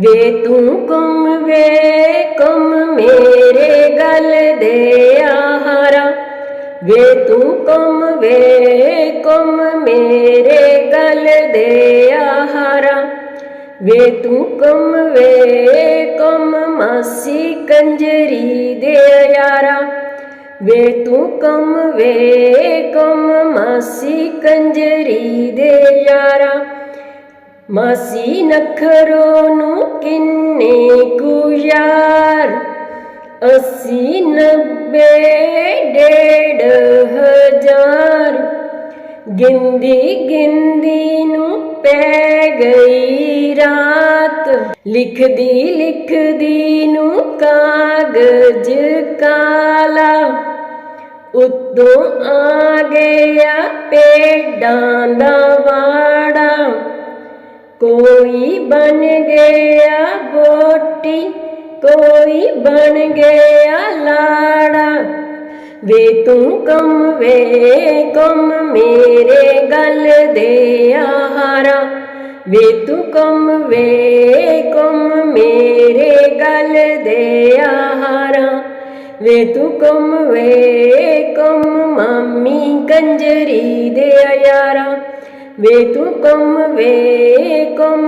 ਵੇ ਤੂੰ ਕੁਮ ਵੇ, ਕੁਮ ਮੇਰੇ ਗਲ ਦੇ ਆਹਾਰਾ। ਵੇ ਤੂੰ ਕੁਮ ਵੇ, ਕੁਮ ਮੇਰੇ ਗਲ ਦੇ ਆਹਾਰਾ। ਵੇ ਤੂੰ ਕੁਮ ਵੇ, ਕੁਮ ਮਾਸੀ ਕੰਜਰੀ ਦੇ ਯਾਰਾ ਵੇ ਤੂੰ ਕੁਮ ਵੇ, ਕੁਮ ਮਾਸੀ ਕੰਜਰੀ ਦੇ ਯਾਰਾ ਮਾਸੀ ਨਖਰੋ ਨੂੰ ਕਿੰਨੇ ਕੁ ਯਾਰ ਅਸੀਂ ਨੱਬੇ ਡੇਢ ਹਜ਼ਾਰ ਗਿੰਦੀ ਗਿੰਦੀ ਨੂੰ ਪੈ ਗਈ ਰਾਤ ਲਿਖਦੀ ਲਿਖਦੀ ਨੂੰ ਕਾਗਜ਼ ਕਾਲਾ ਉਤੋਂ ਆ ਗਿਆ ਪੇਡਾਂ ਦਾ ਵਾੜਾ ਕੋਈ ਬਣ ਗਿਆ ਬੋਟੀ ਕੋਈ ਬਣ ਗਿਆ ਲਾੜਾ। ਵੇ ਤੂੰ ਕਮ ਵੇ, ਕਮ ਮੇਰੇ ਗਲ ਦੇ ਆਹਾਰਾ। ਵੇ ਤੂੰ ਕਮ ਵੇ, ਕਮ ਮੇਰੇ ਗਲ ਦੇ ਆਹਾਰਾ। ਵੇ ਤੂੰ ਕਮ ਵੇ, ਕਮ ਮਾਮੀ ਕੰਜਰੀ ਦੇ ਯਾਰਾ। ਵੇ ਤੂੰ ਕਮ ਵੇ ਕਮ ਮਾਮੀ ਕੰਜਰੀ